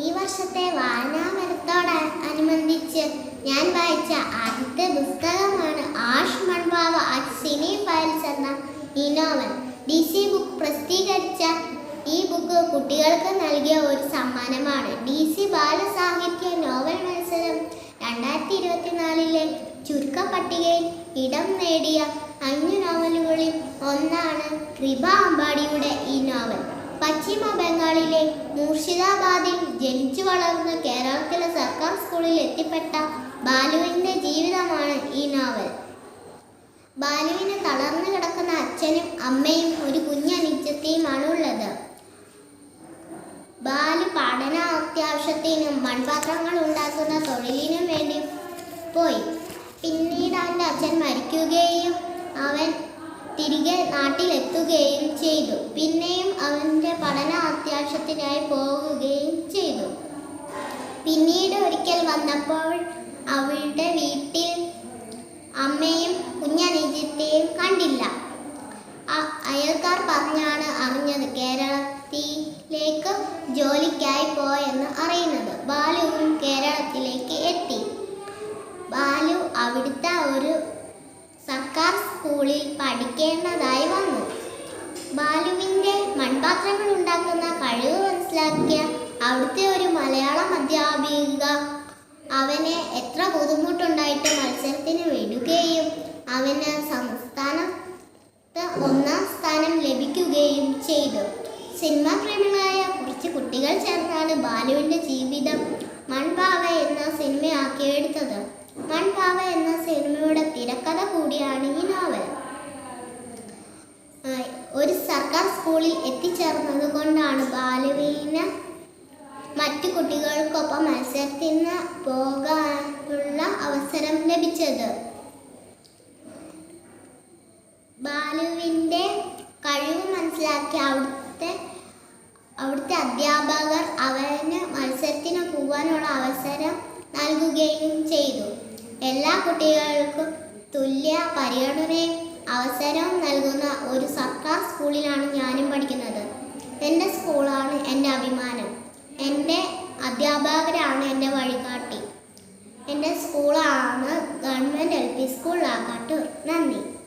ഈ വർഷത്തെ വായനാമരത്തോട് അനുബന്ധിച്ച് ഞാൻ വായിച്ച ആദ്യത്തെ പുസ്തകമാണ് ആഷ് മൺപാവ അറ്റ് സിനി ഫയൽസ് എന്ന ഈ നോവൽ. ഡി സി ബുക്ക് പ്രസിദ്ധീകരിച്ച ഈ ബുക്ക് കുട്ടികൾക്ക് നൽകിയ ഒരു സമ്മാനമാണ്. ഡി സി ബാലസാഹിത്യ നോവൽ മത്സരം രണ്ടായിരത്തി ഇരുപത്തിനാലിലെ ചുരുക്ക പട്ടികയിൽ ഇടം നേടിയ അഞ്ച് നോവലുകളിൽ ഒന്നാണ് കൃപ അമ്പാടിയുടെ ഈ നോവൽ. പശ്ചിമ ബംഗാളിലെ മൂർഷിദാബാദിൽ ജനിച്ചു വളർന്ന കേരളത്തിലെ സർക്കാർ സ്കൂളിൽ എത്തിപ്പെട്ട ബാലുവിന്റെ ജീവിതമാണ് ഈ നോവൽ. ബാലുവിന് തളർന്നു കിടക്കുന്ന അച്ഛനും അമ്മയും ഒരു കുഞ്ഞനുജത്തെയുമാണ് ഉള്ളത്. ബാലു പഠന അത്യാവശ്യത്തിനും മൺപാത്രങ്ങൾ ഉണ്ടാക്കുന്ന തൊഴിലിനും വേണ്ടി പോയി. പിന്നീട് അവന്റെ അച്ഛൻ മരിക്കുകയും അവൻ തിരികെ നാട്ടിലെത്തുകയും ചെയ്തു. പിന്നെയും അവന്റെ പഠന അത്യാവശ്യത്തിനായി പോകുകയും ചെയ്തു. പിന്നീട് ഒരിക്കൽ വന്നപ്പോൾ അവളുടെ വീട്ടിൽ അമ്മയും കുഞ്ഞനുജത്തെയും കണ്ടില്ല. അയൽക്കാർ പറഞ്ഞാണ് അറിഞ്ഞത് കേരളത്തിലേക്ക് ജോലിക്കായി പോയെന്ന് അറിയുന്നത്. ബാലുവും കേരളത്തിലേക്ക് എത്തി. ബാലു അവിടുത്തെ ഒരു സർക്കാർ സ്കൂളിൽ പഠിക്കേണ്ടതായി വന്നു. ബാലുവിന്റെ മൺപാത്രങ്ങൾ ഉണ്ടാക്കുന്ന കഴിവ് മനസ്സിലാക്കിയ അവിടുത്തെ ഒരു മലയാളം അധ്യാപിക അവനെ എത്ര ബുദ്ധിമുട്ടുണ്ടായിട്ട് മത്സരത്തിന് വിടുകയും അവന് സംസ്ഥാനത്ത് ഒന്നാം സ്ഥാനം ലഭിക്കുകയും ചെയ്തു. സിനിമാ പ്രേമികളായ കുറച്ച് കുട്ടികൾ ചേർന്നാണ് ബാലുവിന്റെ ജീവിതം മൺപാവ എന്ന സിനിമയാക്കിയെടുത്തത് മൺപാവ എന്ന സിനിമയുടെ തിരക്കഥ കൂടിയാണ് ഈ നോവൽ ആ, ഒരു സർക്കാർ സ്കൂളിൽ എത്തിച്ചേർന്നത് കൊണ്ടാണ് ബാലവീന മറ്റു കുട്ടികൾക്കൊപ്പം മത്സരത്തിന് പോകാനുള്ള അവസരം ലഭിച്ചത്. ബാലുവിന്റെ കഴിവ് മനസ്സിലാക്കി അവിടുത്തെ അവിടുത്തെ അധ്യാപകർ അവന് മത്സരത്തിന് പോകാനുള്ള അവസരം നൽകുകയും ചെയ്തു. എല്ലാ കുട്ടികൾക്കും തുല്യ പരിഗണനയും അവസരവും നൽകുന്ന ഒരു സർക്കാർ സ്കൂളിലാണ് ഞാനും പഠിക്കുന്നത്. എന്റെ സ്കൂളാണ് എന്റെ അഭിമാനം. എന്റെ അധ്യാപകരാണ് എന്റെ വഴികാട്ടി. എന്റെ സ്കൂളാണ് government L P school Akkattoor നന്ദി.